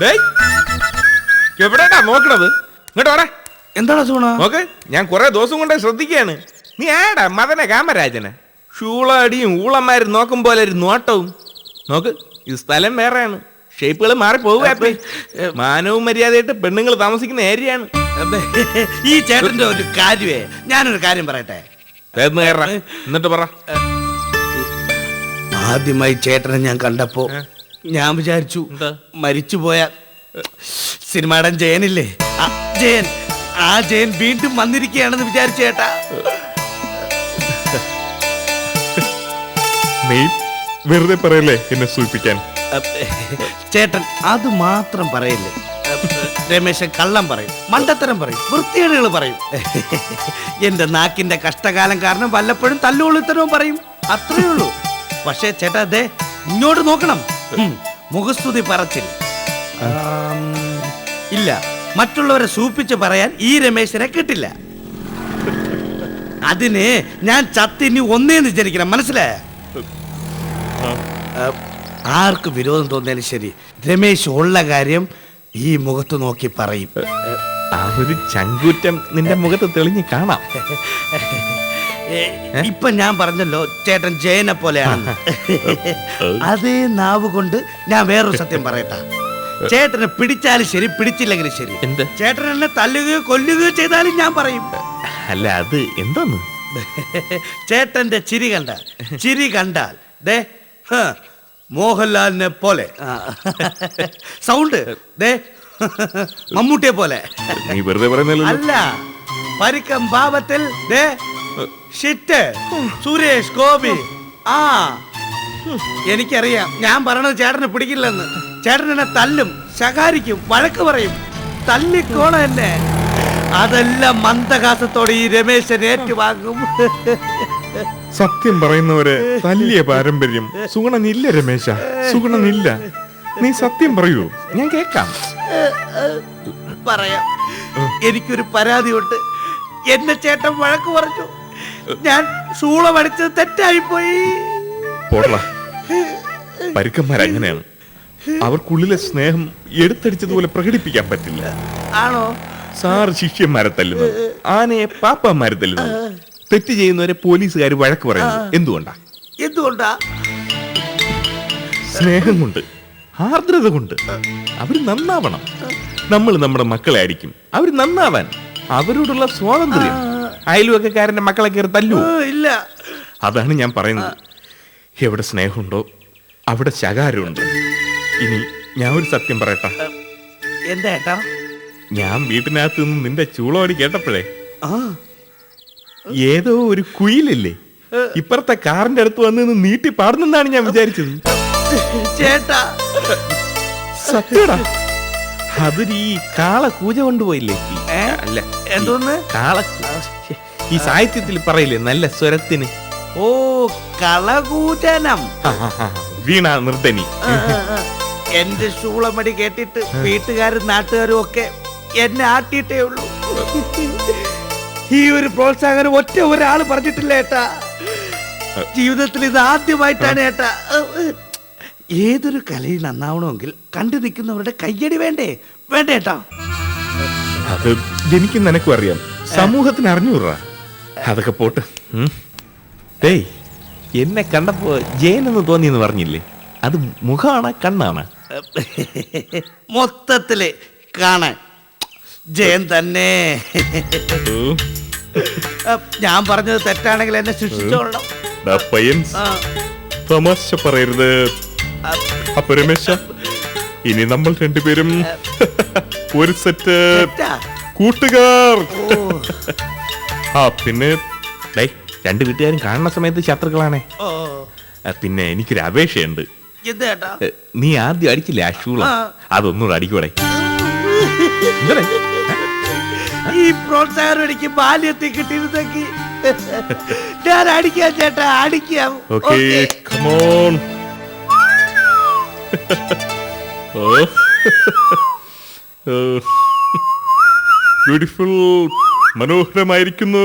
ഡേയ് എവിടെയാ നോക്കണത്? ഇങ്ങോട്ട് വരാ. എന്താണ് സൂണ? നോക്ക് ഞാൻ കുറെ ദിവസം കൊണ്ടേ ശ്രദ്ധിക്കുകയാണ്. നീ ആടാ മദന കാമരാജനെ? ഷൂളടിയും ഊളന്മാരും നോക്കും പോലെ ഒരു നോട്ടവും. നോക്ക് ഈ സ്ഥലം വേറെയാണ്. ഷേപ്പുകൾ മാറി പോവുക മാനവും മര്യാദയായിട്ട് പെണ്ണുങ്ങൾ താമസിക്കുന്ന ഏരിയയാണ്. ഈ ചേട്ടന്റെ ഒരു കാര്യമേ ഞാനൊരു കാര്യം പറയട്ടെ? എന്നിട്ട് പറ. ആദ്യമായി ചേട്ടനെ ഞാൻ കണ്ടപ്പോ? ഞാൻ വിചാരിച്ചു മരിച്ചു മരിച്ചുപോയ സിനിമാടൻ ജയനില്ലേ? ജയൻ. ആ ജയൻ വീണ്ടും വന്നിരിക്കുകയാണെന്ന് വിചാരിച്ചു ചേട്ടാ. നീ വെറുതെ പറയല്ലേ എന്നെ സൂചിപ്പിക്കാൻ? ചേട്ടൻ അത് മാത്രം പറയല്ലേ? രമേശൻ കള്ളം പറയും മണ്ടത്തരം പറയും വൃത്തികേടുകൾ പറയും. എന്റെ നാക്കിന്റെ കഷ്ടകാലം കാരണം വല്ലപ്പോഴും തല്ലുകൊള്ളിത്തരവും പറയും. അത്രയേ ഉള്ളൂ. പക്ഷേ ചേട്ടാ അതെ ഇങ്ങോട്ട് നോക്കണം. മുഖസ്തുതി പറച്ചിൽ. ഇല്ല. മറ്റുള്ളവരെ സൂപ്പിച്ച് പറയാൻ ഈ രമേശനെ കിട്ടില്ല. അതിന് ഞാൻ ചത്തിനി ഒന്നേന്ന് വിചാരിക്കണം. മനസ്സിലായ? ആർക്ക് വിരോധം തോന്നിയാലും ശരി. രമേശ് ഉള്ള കാര്യം ഈ മുഖത്ത് നോക്കി പറയും. ആ ഒരു ചങ്കൂറ്റം നിന്റെ മുഖത്ത് തെളിഞ്ഞ് കാണാം. ഏ, ഇപ്പൊ ഞാൻ പറഞ്ഞല്ലോ ചേട്ടൻ ജയനെ പോലെയാണ്. അതേ നാവ് കൊണ്ട് ഞാൻ വേറൊരു സത്യം പറയട്ടാ. ചേട്ടനെ പിടിച്ചാലും ശരി പിടിച്ചില്ലെങ്കിലും ശരി. എന്ത്? ചേട്ടൻ എന്നെ തല്ലുകയോ കൊല്ലുകയോ ചെയ്താലും ഞാൻ പറയും. അല്ല അത് എന്താന്ന്? ചേട്ടന്റെ ചിരി കണ്ട ചിരി കണ്ടാൽ ദേ ഹ, മോഹൻലാലിനെ പോലെ. സൗണ്ട് ദേ മമ്മൂട്ടിയെ പോലെ. നീ വെറുതെ പറയുന്നല്ലോ അല്ല പരിക്കം പാപത്തിൽ ദേ ഷിറ്റ് സുരേഷ് ഗോപി. ആ എനിക്കറിയാം. ഞാൻ പറയണത് ചേട്ടന് പിടിക്കില്ലെന്ന്. ചേട്ടൻ എന്നെ തല്ലും ശകാരിക്കും വഴക്ക് പറയും. തല്ലിക്കോണം എന്നെ. അതെല്ലാം മന്ദഹാസത്തോടെ ഈ രമേശൻ ഏറ്റുവാങ്ങും. സത്യം പറയുന്നവരെ തല്ലിയ പാരമ്പര്യം സുഗുണനില്ല രമേശ സുഗുണനില്ല. നീ സത്യം പറയൂ ഞാൻ കേക്കാം പറയാം. എനിക്കൊരു പരാതിയുണ്ട്. എന്നെ ചേട്ടൻ വഴക്ക് പറഞ്ഞു. ഞാൻ സൂളമടിച്ചത് തെറ്റായി പോയി പരുക്കന്മാരങ്ങനെയാണ് അവർക്കുള്ളിലെ സ്നേഹം എടുത്തടിച്ചതുപോലെ പ്രകടിപ്പിക്കാൻ പറ്റില്ല. ആണോ? സാറ് ശിഷ്യന്മാരെ തല്ലുന്നത് ആനയെ പാപ്പന്മാരെ തല്ലുന്നത്. തെറ്റ് ചെയ്യുന്നവരെ പോലീസുകാർ വഴക്ക് പറയുന്നത്. എന്തുകൊണ്ടാ? എന്തുകൊണ്ടാ? സ്നേഹം കൊണ്ട്. ആർദ്രത കൊണ്ട് അവർ നന്നാവണം. നമ്മൾ നമ്മുടെ മക്കളെ അടിക്കും അവർ നന്നാവാൻ. അവരോടുള്ള സ്വാതന്ത്ര്യം. അയൽവക്കക്കാരന്റെ മക്കളെ കയറി തല്ലു. ഇല്ല. അതാണ് ഞാൻ പറയുന്നത്. എവിടെ സ്നേഹമുണ്ടോ അവിടെ ശകാരമുണ്ട്. ഇനി ഞാൻ ഒരു സത്യം പറയട്ടെ. എന്താ ഏട്ടാ? ഞാൻ വീട്ടിനകത്ത് നിന്ന് നിന്റെ ചൂളോടി കേട്ടപ്പോഴേ ഏതോ ഒരു കുയിലല്ലേ? ഇപ്പുറത്തെ കാറിന്റെ അടുത്ത് വന്ന് നീട്ടി പാടുന്നെന്നാണ് ഞാൻ വിചാരിച്ചത്. ചേട്ടാ സത്യടാ അതൊരു ഈ കാള കൂജ കൊണ്ടുപോയില്ലേ അല്ല എന്തോന്ന്? കാള ഈ സാഹിത്യത്തിൽ പറയില്ലേ നല്ല സ്വരത്തിന്? ഓ ആ, വീണ നിർദ്ധനി. എന്റെ ശൂളമടി കേട്ടിട്ട് വീട്ടുകാരും നാട്ടുകാരും ഒക്കെ എന്നെ ആട്ടിയിട്ടേ ഉള്ളൂ. ഈ ഒരു പ്രോത്സാഹനം ഒറ്റ ഒരാൾ പറഞ്ഞിട്ടില്ല ഏട്ടാ. ജീവിതത്തിൽ ഇത് ആദ്യമായിട്ടാണ് ഏട്ടാ. ഏതൊരു കലയിൽ നന്നാവണമെങ്കിൽ കണ്ടു നിൽക്കുന്നവരുടെ കയ്യടി വേണ്ടേ? വേണ്ടേട്ടാ അത് എനിക്ക് നിനക്കും അറിയാം. സമൂഹത്തിന് അറിഞ്ഞൂറ അതൊക്കെ പോട്ട്. ടേയ് എന്നെ കണ്ടപ്പോ ജയനെന്ന് തോന്നിയെന്ന് പറഞ്ഞില്ലേ? അത് മുഖമാണ് കണ്ണാണ്? മൊത്തത്തിൽ കാണാൻ. ജയൻ തന്നെ. ഞാൻ പറഞ്ഞത് തെറ്റാണെങ്കിൽ എന്നെ ശിക്ഷിച്ചോളണം. തമാശ പറയരുത്. അപ്പൊ രമേശ ഇനി നമ്മൾ രണ്ടുപേരും ഒരു സെറ്റ് കൂട്ടുകാർ. ആ പിന്നെ രണ്ട് വീട്ടുകാരും കാണുന്ന സമയത്ത് ശത്രുക്കളാണേ. പിന്നെ എനിക്കൊരു അപേക്ഷയുണ്ട്. നീ ആദ്യം അടിച്ചില്ലേ ആ അതൊന്നും അടിക്കൂടെ. ഈ പ്രോത്സാഹനം എനിക്ക് ബാല്യത്തിൽ കിട്ടിയിരുന്നെങ്കിൽ ഞാൻ അടിക്കാം ചേട്ടാ അടിക്കാം. ഓക്കേ. Come on beautiful മനോഹരമായിരിക്കുന്നു.